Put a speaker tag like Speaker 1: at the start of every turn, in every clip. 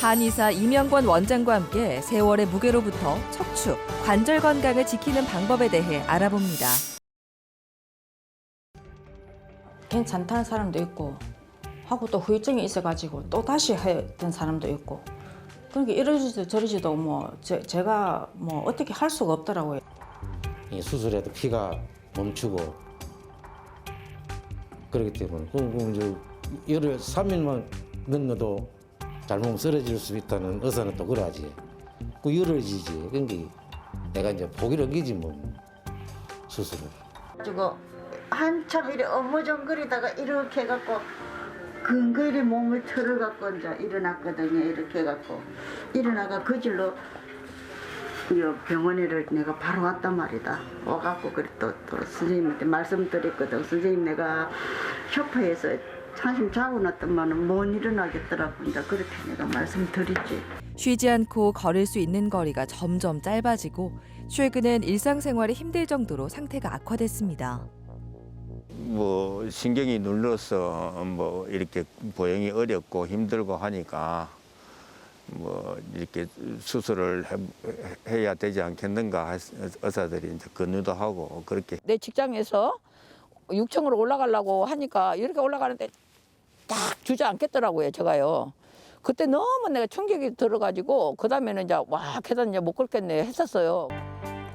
Speaker 1: 한의사 이명권 원장과 함께 세월의 무게로부터 척추, 관절 건강을 지키는 방법에 대해 알아봅니다.
Speaker 2: 괜찮다는 사람도 있고 하고 또 후유증이 있어가지고 또 다시 했던 사람도 있고 그러니까 이러지도 저러지도 뭐 제, 제가 뭐 어떻게 할 수가 없더라고요.
Speaker 3: 이 수술해도 피가 멈추고 그렇기 때문에 그럼 그럼 이제 열흘 3일만 넘어도 잘못 쓰러질 수 있다는 의사는 또 그러지 그 열흘이지 그러니까 내가 이제 포기를 끼지 뭐 수술을
Speaker 4: 가지고 한참 이래 어머정거리다가 이렇게 해갖고 근거리 몸을 틀어갖고 이제 일어났거든요. 이렇게 해갖고 일어나가 그 질로 요 병원에를 내가 바로 왔단 말이다. 와갖고 그래 또, 또 선생님한테 말씀드렸거든. 선생님 내가 쇼파에서 한심 자고 났더만은 못 일어나겠더라고. 이제 그렇게 내가 말씀드리지.
Speaker 1: 쉬지 않고 걸을 수 있는 거리가 점점 짧아지고 최근엔 일상생활이 힘들 정도로 상태가 악화됐습니다.
Speaker 5: 뭐 신경이 눌러서 뭐 이렇게 보행이 어렵고 힘들고 하니까 뭐 이렇게 수술을 해, 해야 되지 않겠는가 할- 의사들이 이제 권유도 하고 그렇게
Speaker 6: 내 직장에서 6층으로 올라가려고 하니까 이렇게 올라가는데 딱 주저앉겠더라고요, 제가요. 그때 너무 내가 충격이 들어가지고 그 다음에는 이제 와 계단 이제 못 걷겠네 했었어요.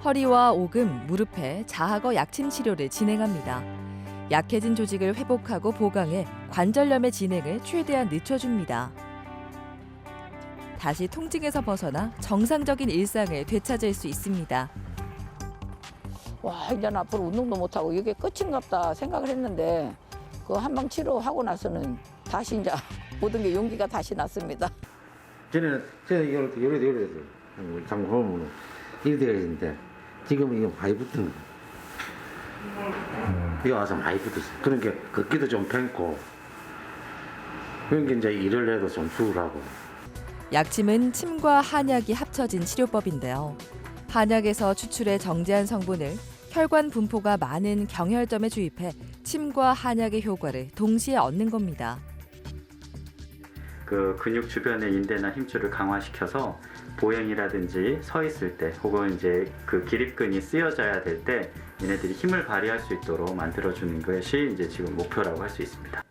Speaker 1: 허리와 오금, 무릎에 자하거 약침 치료를 진행합니다. 약해진 조직을 회복하고 보강해 관절염의 진행을 최대한 늦춰줍니다. 다시 통증에서 벗어나 정상적인 일상을 되찾을 수 있습니다.
Speaker 6: 와 이제 는 앞으로 운동도 못 하고 이게 끝인갑다 생각을 했는데 그 한방 치료하고 나서는 다시 이제 모든 게 용기가 다시 났습니다.
Speaker 3: 전에는 전에 이럴 때 이래 이래 장보면 이래 되는데 지금 이거 많이 붙은 거 이거 와서 많이 붙었어 그러니까 걷기도 좀 pen고 그러니까 이제 일을 해도 좀 수월하고.
Speaker 1: 약침은 침과 한약이 합쳐진 치료법인데요. 한약에서 추출해 정제한 성분을 혈관 분포가 많은 경혈점에 주입해 침과 한약의 효과를 동시에 얻는 겁니다.
Speaker 7: 그 근육 주변의 인대나 힘줄을 강화시켜서 보행이라든지 서 있을 때 혹은 이제 그 기립근이 쓰여져야 될 때 얘네들이 힘을 발휘할 수 있도록 만들어 주는 것이 이제 지금 목표라고 할 수 있습니다.